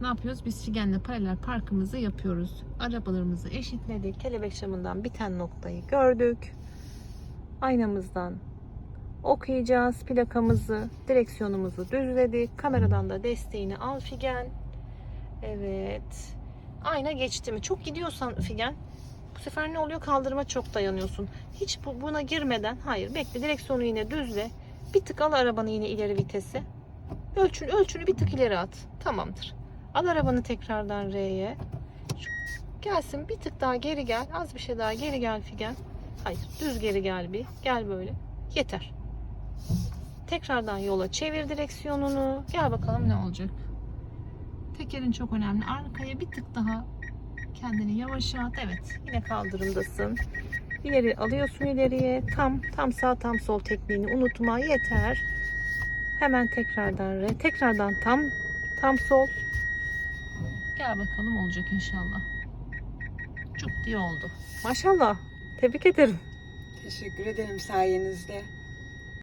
Ne yapıyoruz? Biz Figen'le paralel parkımızı yapıyoruz. Arabalarımızı eşitledik. Kelebek camından biten noktayı gördük. Aynamızdan okuyacağız plakamızı, direksiyonumuzu düzledik. Kameradan da desteğini al Figen. Evet. Ayna geçti mi? Çok gidiyorsan Figen bu sefer ne oluyor? Kaldırıma çok dayanıyorsun. Hiç bu- buna girmeden hayır bekle direksiyonu yine düzle. Bir tık al arabanı yine ileri vitesi. Ölçün, ölçünü bir tık ileri at. Tamamdır. Al arabanı tekrardan R'ye. Gelsin bir tık daha geri gel. Az bir şey daha geri gel Figen. Hayır düz geri gel bir. Gel böyle. Yeter. Tekrardan yola çevir direksiyonunu. Gel bakalım ne olacak. Tekerin çok önemli. Arkaya bir tık daha kendini yavaşa at. Evet yine kaldırımdasın. İleri alıyorsun ileriye. Tam tam sağ tam sol tekniğini unutma. Yeter. Hemen tekrardan re. Tekrardan tam tam sol. Gel bakalım olacak inşallah. Çok diye oldu. Maşallah. Tebrik ederim. Teşekkür ederim sayenizde.